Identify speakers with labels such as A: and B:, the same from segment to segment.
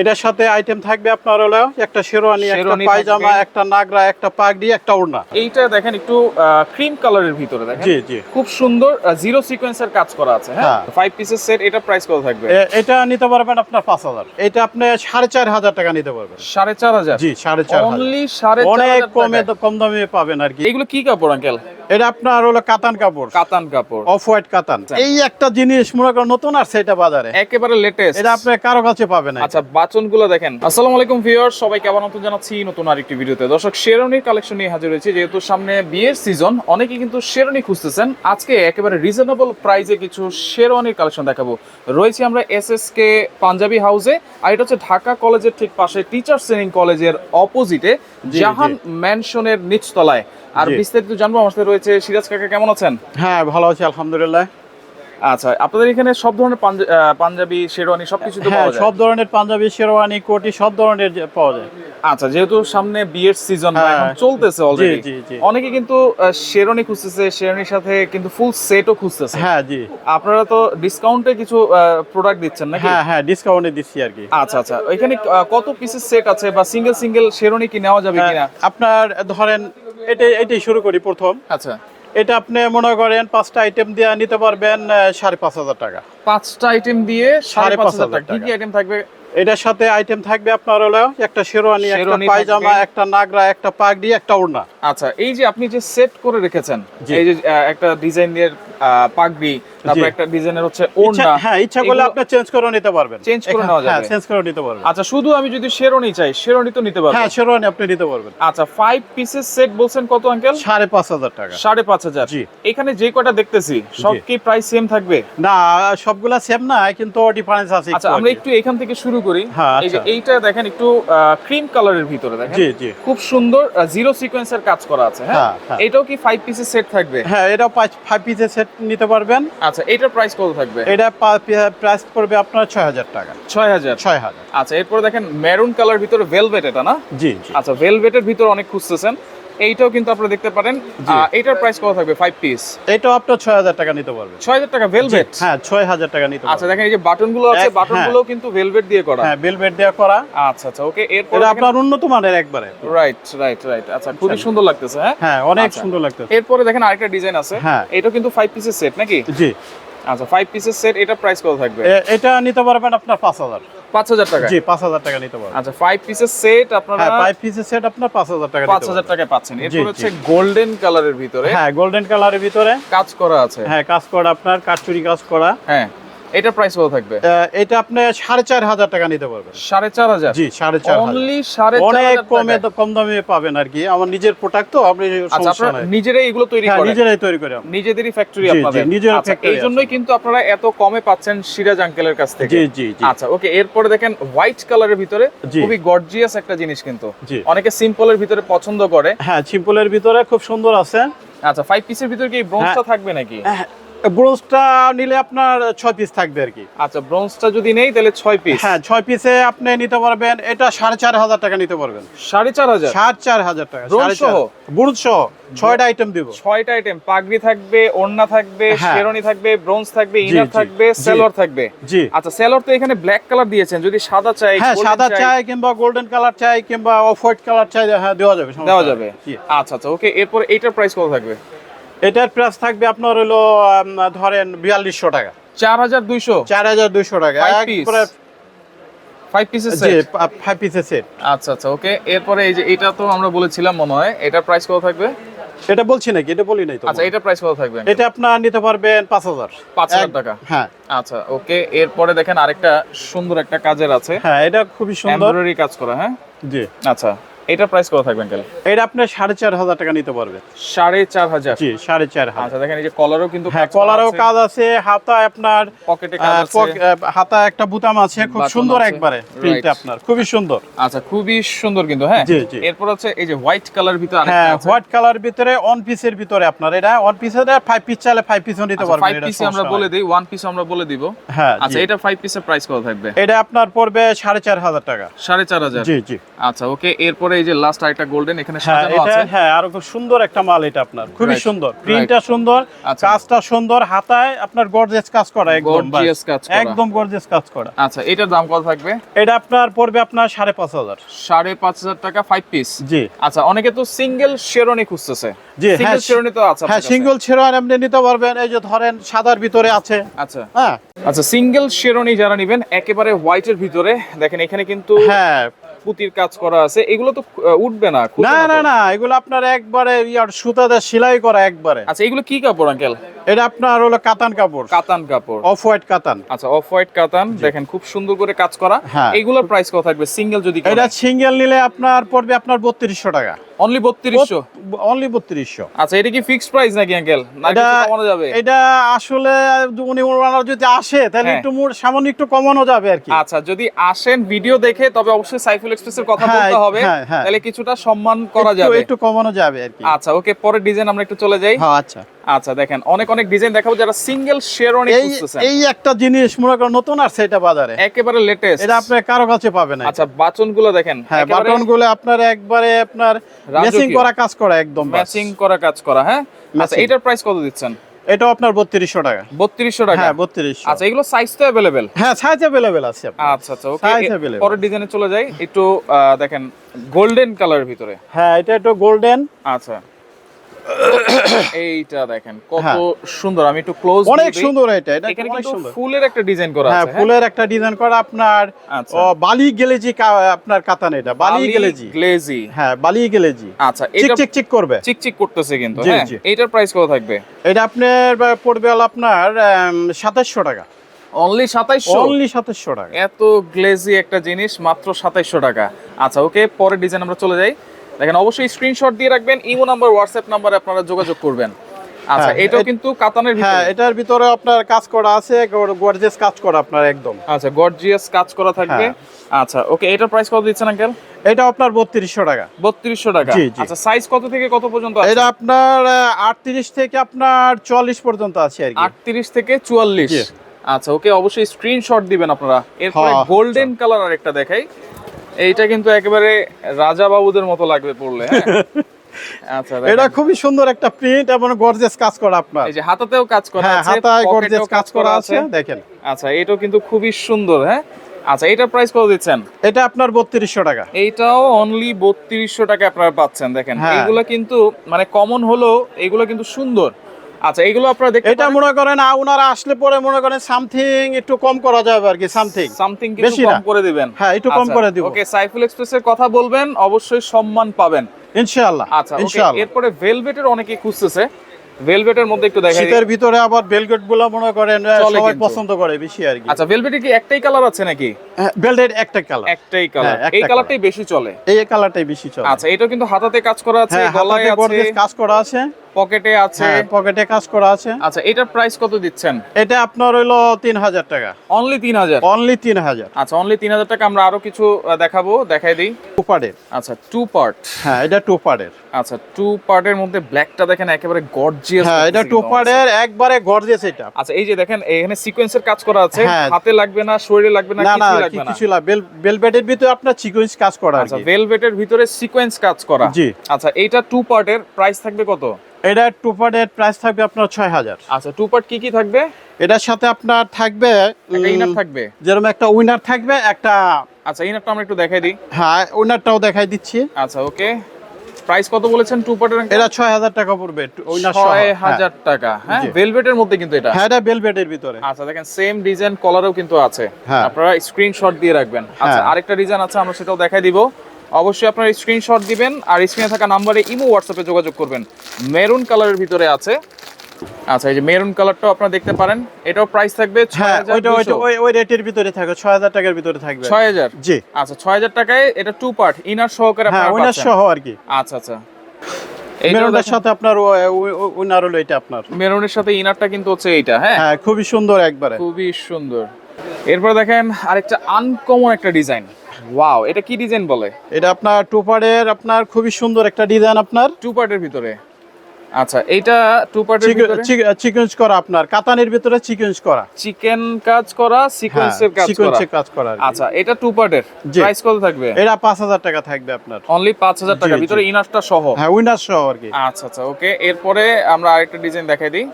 A: এটার সাথে আইটেম থাকবে আপনার হলো একটা শেরওয়ানি একটা পায়জামা একটা নাগরা একটা পাগড়ি একটা ওড়না।
B: এইটা দেখেন একটু ক্রিম কালারের ভিতরে দেখেন।
A: জি জি।
B: খুব সুন্দর জিরো সিকোয়েন্সের কাজ করা আছে হ্যাঁ। ফাইভ পিসের সেট এটা প্রাইস কত থাকবে?
A: এটা নিতে পারবেন আপনার পাঁচ হাজার। এটা আপনি সাড়ে চার হাজার টাকা নিতে পারবেন।
B: সাড়ে চার হাজার?
A: জি সাড়ে চার হাজার।
B: অনলি সাড়ে
A: অনেক কমে কম দামে পাবেন আর কি।
B: এগুলো কি কাপড় আঙ্কেল?
A: এটা আপনার হলো কাতান কাপড়।
B: কাতান কাপড়।
A: অফ হোয়াইট কাতান। এই একটা জিনিস মনে করেন নতুন আর সেটা বাজারে।
B: একেবারে লেটেস্ট
A: এটা আপনি কারও কাছে পাবেন
B: আচ্ছা বাচনগুলো দেখেন। আসসালামু আলাইকুম ভিউয়ার সবাই কেমন নতুন জানাচ্ছি নতুন আরেকটি ভিডিওতে। দর্শক শেরনির কালেকশন নিয়ে হাজির হয়েছে যেহেতু সামনে বিয়ের সিজন অনেকে কিন্তু শেরনি খুঁজতেছেন। আজকে একেবারে রিজনেবল প্রাইসে কিছু শেরওয়ানির কালেকশন দেখাবো। রয়েছে আমরা এস এস কে পাঞ্জাবি হাউসে আর এটা হচ্ছে ঢাকা কলেজের ঠিক পাশে টিচার্স ট্রেনিং কলেজের অপোজিটে জাহান ম্যানশনের নিচতলায়। আর বিস্তারিত জানব আমার সাথে রয়েছে সিরাজ কাকা কেমন আছেন?
A: হ্যাঁ ভালো আছে আলহামদুলিল্লাহ।
B: আচ্ছা আপনাদের এখানে সব ধরনের পাঞ্জাবি শেরওয়ানি সবকিছু তো
A: হ্যাঁ
B: পাওয়া যায়?
A: সব ধরনের পাঞ্জাবি শেরওয়ানি কোটি সব ধরনের পাওয়া যায়।
B: আচ্ছা যেহেতু সামনে বিয়ের সিজন
A: হ্যাঁ।
B: এখন চলতেছে অলরেডি। অনেকে কিন্তু শেরনি খুঁজতেছে শেরনির সাথে কিন্তু ফুল সেটও খুঁজতেছে।
A: হ্যাঁ জি।
B: আপনারা তো ডিসকাউন্টে কিছু প্রোডাক্ট দিচ্ছেন নাকি?
A: হ্যাঁ হ্যাঁ ডিসকাউন্টে দিচ্ছি আর কি।
B: আচ্ছা আচ্ছা এখানে কত পিসের সেট আছে বা সিঙ্গেল সিঙ্গেল শেরনি কি নেওয়া যাবে কিনা?
A: হ্যাঁ, আপনার ধরেন এটা এটাই শুরু করি প্রথম।
B: আচ্ছা।
A: এটা আপনি মনে করেন পাঁচটা আইটেম দিয়ে নিতে পারবেন সাড়ে পাঁচ হাজার টাকা।
B: পাঁচটা আইটেম দিয়ে সাড়ে পাঁচ হাজার টাকা। কি কি আইটেম থাকবে?
A: এটার সাথে আইটেম থাকবে আপনার হলো একটা শেরওয়ানি একটা পায়জামা একটা নাগরা একটা পাগড়ি একটা ওড়না।
B: আচ্ছা এই যে আপনি যে সেট করে রেখেছেন এই যে একটা ডিজাইনের পাগড়ি তারপর। একটা ডিজাইনের হচ্ছে ওড়না
A: হ্যাঁ ইচ্ছা করলে আপনি চেঞ্জ করে নিতে পারবেন।
B: Change করে নেওয়া যাবে।
A: হ্যাঁ চেঞ্জ করে নিতে পারবেন।
B: আচ্ছা শুধু আমি যদি শেরনি চাই শেরনি তো নিতে পারবেন।
A: হ্যাঁ শেরওয়ানি আপনি নিতে পারবেন।
B: আচ্ছা ফাইভ পিসের সেট বলছেন কত আঙ্কেল
A: সাড়ে পাঁচ হাজার টাকা।
B: সাড়ে পাঁচ হাজার।
A: জি।
B: এখানে যে কটা দেখতেছি সব কি প্রাইস সেম থাকবে?
A: না সবগুলা সেম না কিন্তু ডিফারেন্স আছে
B: আচ্ছা আমরা একটু এখান থেকে শুরু করি।
A: হ্যাঁ,
B: এই যে
A: আচ্ছা।
B: এইটা দেখেন একটু ক্রিম কালারের ভিতরে দেখেন।
A: জি জি।
B: খুব সুন্দর জিরো সিকোয়েন্সের কাজ করা আছে হ্যাঁ?
A: হ্যাঁ, হ্যাঁ।
B: এটাও কি ফাইভ পিসের সেট থাকবে?
A: হ্যাঁ এটা ফাইভ পিসের সেট নিতে পারবেন।
B: আচ্ছা এটার প্রাইস কত থাকবে?
A: এটা প্রাইস পড়বে আপনার ছয় হাজার টাকা।
B: ছয় হাজার?
A: ছয় হাজার।
B: আচ্ছা এরপরে দেখেন মেরুন কালার ভিতরে ভেলভেট এটা না?
A: জি জি।
B: আচ্ছা ভেলভেটের ভিতরে অনেক খুঁজতেছেন। এইটাও কিন্তু আপনারা দেখতে পারেন। এটার প্রাইস কত থাকবে? ফাইভ পিস
A: এটাও আপনার ছয় হাজার টাকা নিতে পারবেন
B: ছয় হাজার টাকা ভেলভেট
A: হ্যাঁ ছয় হাজার টাকা নিতে
B: আচ্ছা দেখেন এই যে বাটনগুলো আছে বাটন
A: হ্যাঁ।
B: গুলো কিন্তু ভেলভেট দিয়ে করা।
A: হ্যাঁ বেড দেওয়া করা।
B: আচ্ছা আচ্ছা ওকে এরপর
A: আপনার উন্নত মানের একবারে।
B: রাইট রাইট রাইট আচ্ছা খুবই সুন্দর লাগতেছে হ্যাঁ?
A: হ্যাঁ অনেক
B: আচ্ছা।
A: সুন্দর লাগতেছে।
B: এরপরে দেখেন আরেকটা ডিজাইন আছে।
A: হ্যাঁ।
B: এটা কিন্তু ফাইভ পিসের সেট নাকি?
A: জি।
B: আচ্ছা ফাইভ পিসের সেট এটা প্রাইস কত থাকবে?
A: এটা নিতে পারবেন আপনার পাঁচ হাজার।
B: পাঁচ হাজার টাকা?
A: জি পাঁচ হাজার টাকা নিতে পারবেন।
B: আচ্ছা ফাইভ পিসের সেট আপনারা
A: হ্যাঁ ফাইভ পিসের সেট আপনার পাঁচ হাজার টাকা
B: পাঁচ হাজার। টাকায় পাচ্ছেন। এরপর হচ্ছে গোল্ডেন কালারের ভিতরে
A: হ্যাঁ গোল্ডেন কালারের ভিতরে
B: কাজ করা আছে।
A: হ্যাঁ কাজ করা আপনার কাঠচুরি কাজ করা।
B: হ্যাঁ। এটা প্রাইস কত থাকবে?
A: এটা আপনি সাড়ে চার হাজার টাকা নিতে পারবেন।
B: সাড়ে চার হাজার?
A: জি সাড়ে চার
B: অনলি সাড়ে
A: অনেক কমে। কম দামে পাবেন আর কি। আমার নিজের প্রোডাক্ট তো আপনি
B: আচ্ছা নিজেরাই এগুলো তৈরি
A: হ্যাঁ
B: করেন।
A: নিজেরাই তৈরি করে আমরা।
B: নিজেদেরই ফ্যাক্টরি আপনাদের
A: নিজের factory
B: এই জন্যই কিন্তু আপনারা এত কমে পাচ্ছেন সিরাজ আঙ্কেলের কাছ থেকে।
A: জি জি জি।
B: আচ্ছা ওকে এরপরে দেখেন হোয়াইট কালারের ভিতরে খুবই গর্জিয়াস একটা জিনিস কিন্তু। অনেকে সিম্পলের ভিতরে পছন্দ করে।
A: হ্যাঁ সিম্পলের ভিতরে খুব সুন্দর আছে।
B: আচ্ছা ফাইভ পিসের ভিতরে কি ব্রোঞ্জটা থাকবে নাকি?
A: ব্রোজটা নিলে আপনার ছয় পিস থাকবে আর কি।
B: আচ্ছা ব্রোঞ্জটা যদি নেই তাহলে ছয় পিস
A: হ্যাঁ ছয় পিসে আপনি নিতে পারবেন এটা সাড়ে চার হাজার টাকা নিতে পারবেন।
B: সাড়ে চার হাজার?
A: সাড়ে চার হাজার টাকা
B: ব্রোঞ্জ সহ?
A: ব্রোঞ্জ সহ ছয়টা আইটেম দিব।
B: ছয়টা আইটেম পাগড়ি থাকবে ওড়না থাকবে
A: হ্যাঁ।
B: শেরনি থাকবে ব্রোঞ্জ থাকবে ইনার থাকবে সেলর থাকবে।
A: জি।
B: আচ্ছা সেলর তো এখানে ব্ল্যাক কালার দিয়েছেন যদি সাদা চাই
A: হ্যাঁ সাদা চাই। কিংবা গোল্ডেন কালার চাই কিংবা অফ হোয়াইট কালার চাই হ্যাঁ দেওয়া যাবে
B: দেওয়া যাবে। আচ্ছা আচ্ছা ওকে এরপর এইটার প্রাইস কত থাকবে?
A: এটার প্রাইস থাকবে আপনার হলো ধরেন বিয়াল্লিশশো টাকা।
B: চার হাজার দুইশো?
A: চার হাজার দুইশো টাকা।
B: Five piece?
A: একবারে
B: ফাইভ সেট
A: ফাইভ সেট
B: আচ্ছা আচ্ছা ওকে এরপরে এই যে এটা তো আমরা বলেছিলাম মনে হয়। এটার প্রাইস কত থাকবে?
A: এটা বলছি নাকি? এটা বলি নাই তো।
B: আচ্ছা এটার প্রাইস কত থাকবে?
A: এটা আপনার নিতে পারবেন পাঁচ হাজার।
B: পাঁচ হাজার
A: এক-
B: টাকা?
A: হ্যাঁ।
B: আচ্ছা ওকে এরপরে দেখেন আরেকটা সুন্দর একটা কাজের আছে।
A: হ্যাঁ এটা খুবই সুন্দর।
B: এমব্রয়ডারি কাজ করা হ্যাঁ?
A: জি।
B: আচ্ছা। এটার প্রাইস কত থাকবে আঙ্কেল
A: এটা আপনি সাড়ে চার হাজার টাকা নিতে পারবেন
B: সাড়ে চার হাজার?
A: জি সাড়ে চার হাজার।
B: আচ্ছা দেখেন এই যে কলারও কিন্তু
A: হ্যাঁ কলারও কাজ আছে হাতা আপনার
B: পকেটে কাজ আছে।
A: হাতা একটা বুতাম আছে খুব সুন্দর একবারে. প্রিন্টটা আপনার খুবই সুন্দর।
B: আচ্ছা খুবই সুন্দর কিন্তু হ্যাঁ। এরপর হচ্ছে এই যে হোয়াইট কালার ভিতরে
A: হ্যাঁ হোয়াইট কালার ভিতরে অন পিসের ভিতরে আপনার এটা অন পিসের ফাইভ পিস চাইলে ফাইভ পিসও নিতে পারবেন
B: ফাইভ
A: এটা
B: পিসে আমরা বলে। দিই ওয়ান পিস আমরা বলে দিব।
A: হ্যাঁ
B: আচ্ছা এটা ফাইভ পিসের প্রাইস কত থাকবে?
A: এটা আপনার পড়বে সাড়ে চার হাজার টাকা।
B: সাড়ে চার হাজার।
A: জি জি।
B: আচ্ছা ওকে এরপরে এই যে লাস্ট আরেকটা গোল্ডেন এখানে
A: হ্যাঁ
B: সাজানো আছে।
A: হ্যাঁ আরও খুব সুন্দর একটা মাল এটা আপনার। খুবই সুন্দর। প্রিন্টটা সুন্দর
B: আচ্ছা।
A: কাজটা সুন্দর হাতায় আপনার গর্জেস কাজ করা একদম।
B: Gorgeous কাজ করা।
A: একদম গর্জেস কাজ করা।
B: আচ্ছা এটার দাম কত থাকবে?
A: এটা আপনার পড়বে আপনার সাড়ে পাঁচ হাজার।
B: সাড়ে পাঁচ হাজার টাকা ফাইভ পিস
A: জি।
B: আচ্ছা অনেকে তো সিঙ্গেল শেরনি খুঁজতেছে।
A: জি হ্যাঁ
B: সিঙ্গেল শেরনি তো আছে
A: হ্যাঁ
B: আপনার কাছে?
A: আপনি নিতে পারবেন। এই যে ধরেন সাদার ভিতরে আছে।
B: আচ্ছা।
A: হ্যাঁ।
B: আচ্ছা সিঙ্গেল শেরনি যারা নেবেন একেবারে হোয়াইটের ভিতরে। দেখেন এখানে কিন্তু
A: হ্যাঁ
B: পুতির কাজ করা আছে এগুলো তো উঠবে না
A: না না না এগুলো আপনার একবারে ইয়ার সুতাতে সেলাই করা একবারে।
B: আচ্ছা এগুলো কি কাপড় আঙ্কেল?
A: এটা আপনার হলো কাতান কাপড়।
B: কাতান কাপড়।
A: অফ হোয়াইট কাতান।
B: আচ্ছা অফ হোয়াইট কাতান দেখেন খুব সুন্দর করে কাজ করা।
A: হ্যাঁ।
B: এগুলোর প্রাইস কত থাকবে? সিঙ্গেল যদি
A: এটা সিঙ্গেল নিলে আপনার পড়বে আপনার বত্রিশশো টাকা।
B: অনলি বত্রিশশো?
A: অনলি বত্রিশশো।
B: আচ্ছা এটা কি ফিক্সড প্রাইস নাকি আঙ্কেল? না
A: এটা
B: কমানো যাবে?
A: এটা আসলে উনি ওনারা যদি আসে তাহলে
B: হ্যাঁ।
A: একটু মোর সামান্য একটু কমানো যাবে আর কি।
B: আচ্ছা যদি আসেন ভিডিও দেখে তবে অবশ্যই সাইফুল এক্সপ্রেসের কথা
A: হ্যাঁ,
B: বলতে হবে
A: হ্যাঁ, হ্যাঁ।
B: তাহলে কিছুটা সম্মান করা যাবে।
A: একটু কমানো যাবে আর কি।
B: আচ্ছা ওকে পরের ডিজাইন আমরা একটু চলে যাই।
A: হ্যাঁ আচ্ছা।
B: আচ্ছা দেখেন অনেক অনেক ডিজাইন দেখাবো যারা সিঙ্গেল শেরওয়ানি খুঁজতেছেন।
A: এই একটা জিনিস মনে করেন নতুন আসছে এটা বাজারে।
B: একেবারে লেটেস্ট
A: এটা আপনার কারও কাছে পাবে না
B: আচ্ছা বাচনগুলো দেখেন
A: হ্যাঁ বাটনগুলো আপনার একবারে আপনার। মেসিং করা কাজ করা একদম
B: ম্যাচিং করা কাজ করা হ্যাঁ? আচ্ছা এটার প্রাইস কত দিচ্ছেন?
A: এটাও আপনার বত্রিশশো টাকা।
B: বত্রিশশো টাকা?
A: হ্যাঁ বত্রিশশো।
B: আচ্ছা এগুলো সাইজ তো অ্যাভেলেবেল
A: হ্যাঁ সাইজ অ্যাভেলেবেল আছে
B: আচ্ছা আচ্ছা ওকে
A: সাইজ available।
B: পরের ডিজাইনে চলে যাই। একটু দেখেন গোল্ডেন কালারের ভিতরে।
A: হ্যাঁ এটা একটু গোল্ডেন
B: আচ্ছা। এইটা দেখেন কত
A: হ্যাঁ।
B: সুন্দর। আমি একটু ক্লোজ
A: অনেক সুন্দর এটা এটা
B: এখানে কিন্তু ফুলের একটা ডিজাইন করা
A: হ্যাঁ
B: আছে হ্যাঁ?
A: ফুলের একটা ডিজাইন করা আপনার
B: আচ্ছা।
A: বালি গেলেজি আপনার কাতান এটা বালি গেলেজি।
B: গ্লেজি।
A: হ্যাঁ বালি গেলেজি।
B: আচ্ছা
A: চিক
B: এটা
A: চিক চিক করবে।
B: চিকচিক করতেছে কিন্তু হ্যাঁ? এটার প্রাইস কত থাকবে?
A: এটা আপনার পড়বে আপনার সাতাশশো টাকা।
B: অনলি সাতাইশশো?
A: অনলি সাতাশশো টাকা।
B: এত গ্লেজি একটা জিনিস মাত্র সাতাইশশো টাকা। আচ্ছা ওকে পরের ডিজাইন আমরা চলে যাই। দেখেন অবশ্যই স্ক্রিনশট দিয়ে রাখবেন ইমো নাম্বার হোয়াটসঅ্যাপ নাম্বারে আপনারা যোগাযোগ করবেন। আচ্ছা
A: হ্যাঁ,
B: এটাও কিন্তু কাতানের ভিতরে।
A: হ্যাঁ এটার ভিতরে আপনার কাজ করা আছে গর্জেস কাজ করা আপনার একদম।
B: আচ্ছা গর্জিয়াস কাজ করা থাকবে।
A: হ্যাঁ।
B: আচ্ছা ওকে এটার প্রাইস কত দিচ্ছেন আঙ্কেল?
A: এটা আপনার বত্রিশশো টাকা।
B: বত্রিশশো টাকা।
A: জি, জি।
B: আচ্ছা সাইজ কত থেকে কত পর্যন্ত আছে?
A: এটা আপনার আটত্রিশ থেকে আপনার চুয়াল্লিশ পর্যন্ত আছে আর কি।
B: আটত্রিশ থেকে চুয়াল্লিশ।
A: জি।
B: আচ্ছা ওকে অবশ্যই স্ক্রিনশট দিবেন আপনারা। এরপরে
A: হ্যাঁ,
B: গোল্ডেন কালার আরেকটা দেখাই। এইটা কিন্তু একেবারে রাজা বাবুদের মতো লাগবে পড়লে হ্যাঁ? আচ্ছা
A: এটা খুবই সুন্দর একটা প্রিন্ট এবং গর্জেস কাজ করা আপনার।
B: এই যে হাতাতেও কাজ করা
A: হ্যাঁ
B: আছে
A: হাতায় গর্জেস কাজ করা আছে দেখেন।
B: আচ্ছা এটাও কিন্তু খুবই সুন্দর হ্যাঁ? আচ্ছা এটার প্রাইস কত দিচ্ছেন?
A: এটা আপনার বত্রিশশো টাকা।
B: এইটাও অনলি বত্রিশশো টাকা আপনারা পাচ্ছেন দেখেন।
A: হ্যাঁ।
B: এইগুলো কিন্তু মানে কমন হলো এগুলো কিন্তু সুন্দর। আচ্ছা এগুলো আপনারা দেখতে
A: এটা মনে করেন ওনারা আসলে পরে মনে করেন সামথিং একটু কম করা যাবে আর কি সামথিং।
B: সামথিং কিছু কম করে দিবেন।
A: হ্যাঁ, একটু কম করে দিব।
B: ওকে সাইফুল এক্সপ্রেসের কথা বলবেন অবশ্যই সম্মান পাবেন।
A: ইনশাআল্লাহ
B: আচ্ছা
A: ইনশাআল্লাহ।
B: এরপরে ভেলভেটের অনেকে খুঁজতেছে। ভেলভেটের মধ্যে একটু দেখাই।
A: শীতের ভিতরে আবার বেলগেটগুলো মনে করেন সবাই পছন্দ করে বেশি আর কি।
B: আচ্ছা ভেলভেটের কি একটাই কালার আছে নাকি?
A: একটা কালার।
B: একটাই কালার।
A: হ্যাঁ,
B: এই কালারটাই বেশি চলে।
A: এই কালারটাই বেশি চলে।
B: আচ্ছা এটা কিন্তু হাতাতে কাজ করা আছে
A: হ্যাঁ
B: গলায় আছে।
A: কাজ করা আছে।
B: পকেটে আছে?
A: হ্যাঁ পকেটে কাজ করা আছে।
B: আচ্ছা এটার প্রাইস কত দিচ্ছেন?
A: এটা আপনার হইল তিন হাজার টাকা।
B: অনলি তিন হাজার
A: অনলি তিন হাজার
B: আচ্ছা অনলি তিন হাজার টাকা আমরা আরও কিছু দেখাবো দেখাই দিই।
A: টু পার্টের
B: আচ্ছা টু পার্ট
A: হ্যাঁ এটা টু পার্টের
B: আচ্ছা টু পার্টের মধ্যে ব্ল্যাকটা দেখেন একেবারে গর্জিয়াস
A: হ্যাঁ এটা টু পার্টের একবারে গর্জেস এটা।
B: আচ্ছা এই যে দেখেন এখানে সিকোয়েন্সের কাজ করা আছে।
A: হ্যাঁ।
B: হাতে লাগবে না শরীরে লাগবে না কিছু লাগবে না।
A: কিছু বেল বেলবেটের ভিতরে আপনার সিকোয়েন্স কাজ করা
B: আচ্ছা
A: কি।
B: ভেলভেটের ভিতরে সিকোয়েন্স কাজ করা।
A: জি।
B: আচ্ছা এইটা টু পার্টের প্রাইস থাকবে কত?
A: এটা টু পার্টের প্রাইস থাকবে আপনার ছয় হাজার।
B: আচ্ছা টু পার্ট কি কি থাকবে?
A: এটার সাথে আপনার থাকবে
B: ইনার থাকবে?
A: যেরকম একটা উইনার থাকবে একটা
B: আচ্ছা ইনারটা আমরা একটু দেখাই দিই।
A: হ্যাঁ উইনারটাও দেখাই দিচ্ছি।
B: আচ্ছা ওকে। প্রাইস কত বলেছেন টু পার্টের
A: এটা ছয় হাজার টাকা পড়বে
B: ছয়
A: হ্যাঁ।
B: হাজার টাকা হ্যাঁ। ভেলভেটের মধ্যে কিন্তু এটা।
A: হ্যাঁ এটা বেলবেটের ভিতরে।
B: আচ্ছা দেখেন সেম ডিজাইন কলারও কিন্তু আছে।
A: হ্যাঁ।
B: আপনারা স্ক্রিনশট দিয়ে রাখবেন। আচ্ছা
A: হ্যাঁ।
B: আরেকটা ডিজাইন আছে আমরা সেটাও দেখাই দিব। অবশ্যই আপনার স্ক্রিনশট দিবেন আর স্ক্রিনে থাকা নাম্বারে ইমো হোয়াটসঅ্যাপে যোগাযোগ করবেন। মেরুন কালারের ভিতরে আছে। আচ্ছা এই যে মেরুন কালারটাও আপনারা দেখতে পারেন। এটাও প্রাইস থাকবে
A: হ্যাঁ ওইটা ওইটা ওই ওই রেটের ভিতরে থাকবে ছয় হাজার টাকার ভিতরে থাকবে।
B: ছয় হাজার?
A: জি।
B: আচ্ছা ছয় হাজার টাকায় এটা টু পার্ট ইনার সহকারে
A: হ্যাঁ
B: আপনারা পাচ্ছেন।
A: সহ আর কি।
B: আচ্ছা আচ্ছা।
A: মেরুনটার সাথে আপনার উইনার হলো এটা আপনার।
B: মেরুনের সাথে ইনারটা কিন্তু হচ্ছে এইটা হ্যাঁ?
A: হ্যাঁ খুবই সুন্দর একবারে।
B: খুবই সুন্দর। এরপর দেখেন আরেকটা আনকমন একটা ডিজাইন ওয়াও এটা কি ডিজাইন বলে?
A: এটা আপনার টুপারের আপনার খুবই সুন্দর একটা ডিজাইন আপনার।
B: টু পার্টের ভিতরে? আচ্ছা এইটা টু পার্টের
A: চিকেন্স করা আপনার। কাতানের ভিতরে চিকেন্স করা।
B: চিকেন কাজ করা সিকোয়েন্সের কাজ করা।
A: সিকোয়েন্সের কাজ করা
B: আচ্ছা এটা টু পার্টের। প্রাইস কত থাকবে?
A: এটা পাঁচ হাজার টাকা থাকবে আপনার।
B: অনলি পাঁচ হাজার টাকা ভিতরে ইনারটা সহ?
A: হ্যাঁ উইনার সহ আর কি।
B: আচ্ছা আচ্ছা ওকে এরপরে আমরা আরেকটা ডিজাইন দেখাই দিই।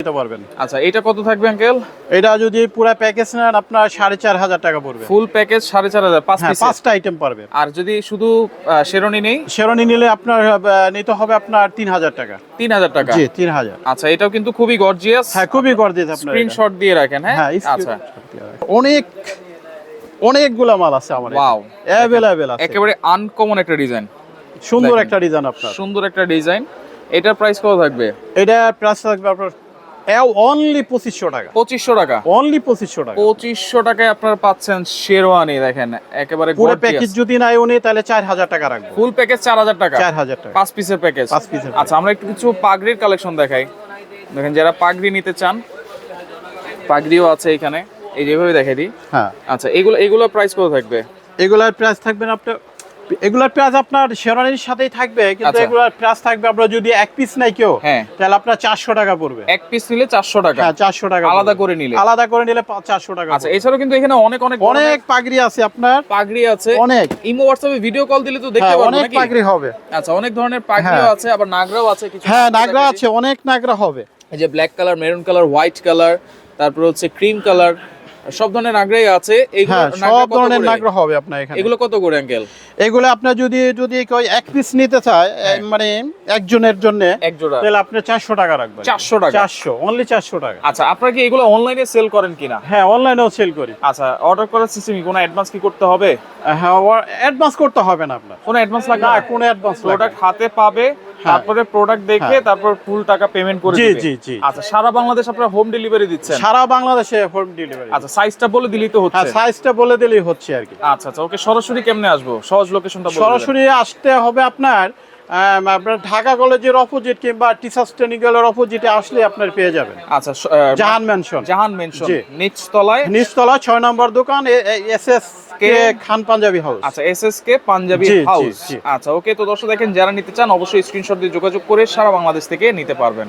A: দিতে পারবেন।
B: আচ্ছা এটা কত থাকবে আঙ্কেল?
A: এটা যদি পুরো প্যাকেজ নেন আপনার সাড়ে চার হাজার টাকা পড়বে।
B: ফুল প্যাকেজ সাড়ে চার হাজার পাঁচ
A: হ্যাঁ পাঁচটা আইটেম পারবে।
B: আর যদি শুধু শেরনি নেই?
A: শেরনি নিলে আপনার নিতে হবে আপনার তিন হাজার টাকা।
B: তিন হাজার টাকা?
A: জি তিন হাজার।
B: আচ্ছা এটাও কিন্তু খুবই গর্জিয়াস
A: হ্যাঁ খুবই গর্জিয়াস আপনার
B: স্ক্রিনশট দিয়ে রাখেন হ্যাঁ?
A: হ্যাঁ
B: আচ্ছা।
A: অনেক অনেকগুলা মাল আছে আমার
B: ওয়াও
A: অ্যাভেলেবেল আছে।
B: একেবারে আনকমন একটা ডিজাইন
A: সুন্দর একটা ডিজাইন আপনার।
B: সুন্দর একটা ডিজাইন এটার প্রাইস কত থাকবে?
A: এটা প্রাইস থাকবে আপনার অনলি পঁচিশশো টাকা।
B: পঁচিশশো টাকা।
A: অনলি পঁচিশশো টাকা।
B: পঁচিশশো টাকায় আপনারা পাচ্ছেন শেরওয়ানি দেখেন একেবারে
A: পুরো প্যাকেজ যদি নাই উনি তাহলে চার হাজার টাকা রাখব।
B: ফুল প্যাকেজ চার হাজার টাকা।
A: চার হাজার টাকা।
B: পাঁচ পিসের প্যাকেজ
A: পাঁচ পিসের
B: আচ্ছা আমরা একটু কিছু পাগড়ির কালেকশন দেখাই। দেখেন যারা পাগড়ি নিতে চান পাগড়িও আছে এখানে। এই যেভাবে দেখাই দিই।
A: হ্যাঁ।
B: আচ্ছা এগুলো এগুলো প্রাইস কত থাকবে?
A: এগুলার প্রাইস থাকবে না আপনার এগুলার প্রাইস আপনার শেরানির সাথেই থাকবে কিন্তু
B: আচ্ছা।
A: এগুলার প্রাইস থাকবে আপনার যদি এক পিস নাই কেউ
B: হ্যাঁ।
A: তাহলে আপনার চারশো টাকা পড়বে।
B: এক পিস নিলে চারশো টাকা।
A: হ্যাঁ চারশো টাকা
B: আলাদা করে নিলে।
A: আলাদা করে নিলে চারশো টাকা
B: আচ্ছা এছাড়াও কিন্তু এখানে অনেক অনেক
A: অনেক পাগড়ি আছে আপনার।
B: পাগড়ি আছে।
A: অনেক।
B: ইমো হোয়াটসঅ্যাপে ভিডিও কল দিলে তো দেখতে
A: হ্যাঁ,
B: পারব
A: অনেক পাগড়ি হবে।
B: আচ্ছা অনেক ধরনের পাগড়িও
A: হ্যাঁ।
B: আছে আবার নাগরাও আছে কিছু
A: হ্যাঁ নাগরা আছে অনেক নাগরা হবে।
B: এই যে black colour maroon colour white colour তারপর হচ্ছে ক্রিম কালার সব ধরনের নাগরাই আছে।
A: হ্যাঁ সব ধরনের নাগরা হবে আপনার এখানে।
B: এগুলো কত করে আঙ্কেল?
A: এগুলো আপনার যদি যদি কেউ এক পিস নিতে চায়
B: হ্যাঁ।
A: মানে একজনের জন্য
B: এক জোড়া।
A: তাহলে আপনি চারশো টাকা রাখবেন।
B: 400 টাকা?
A: চারশো অনলি চারশো টাকা।
B: আচ্ছা আপনারা কি এগুলো অনলাইনে সেল করেন কিনা?
A: হ্যাঁ অনলাইনেও সেল করি।
B: আচ্ছা অর্ডার করার সিস্টেম কোনো অ্যাডভান্স কি করতে হবে?
A: হ্যাঁ অ্যাডভান্স করতে হবে না আপনার।
B: কোনো অ্যাডভান্স লাগবে
A: না
B: না?
A: কোনো অ্যাডভান্স
B: প্রোডাক্ট হাতে পাবে তারপরে প্রোডাক্ট দেখে
A: হ্যাঁ।
B: তারপর ফুল টাকা পেমেন্ট করে
A: জি, জি, জি।
B: আচ্ছা সারা বাংলাদেশ আপনারা হোম ডেলিভারি দিচ্ছেন?
A: সারা বাংলাদেশে হোম ডেলিভারি
B: আচ্ছা সাইজটা বলে দিলেই তো
A: হ্যাঁ
B: হচ্ছে।
A: সাইজটা বলে দিলেই হচ্ছে আর কি।
B: আচ্ছা আচ্ছা ওকে সরাসরি কেমনে আসব? সহজ লোকেশনটা
A: সরাসরি আসতে হবে আপনার আপনার ঢাকা কলেজের অপোজিট কিংবা টিচার্স ট্রেনিং এর অপোজিটে আসলে আপনার পেয়ে যাবেন।
B: আচ্ছা
A: জাহান মেনশন
B: জাহান মেনশন
A: জি।
B: নিচ তলায়
A: ছয় নম্বর দোকান S S K? Khan Punjabi house
B: আচ্ছা S S K Punjabi house আচ্ছা ওকে তো দর্শক দেখেন যারা নিতে চান অবশ্যই স্ক্রিনশট দিয়ে যোগাযোগ করে সারা বাংলাদেশ থেকে নিতে পারবেন।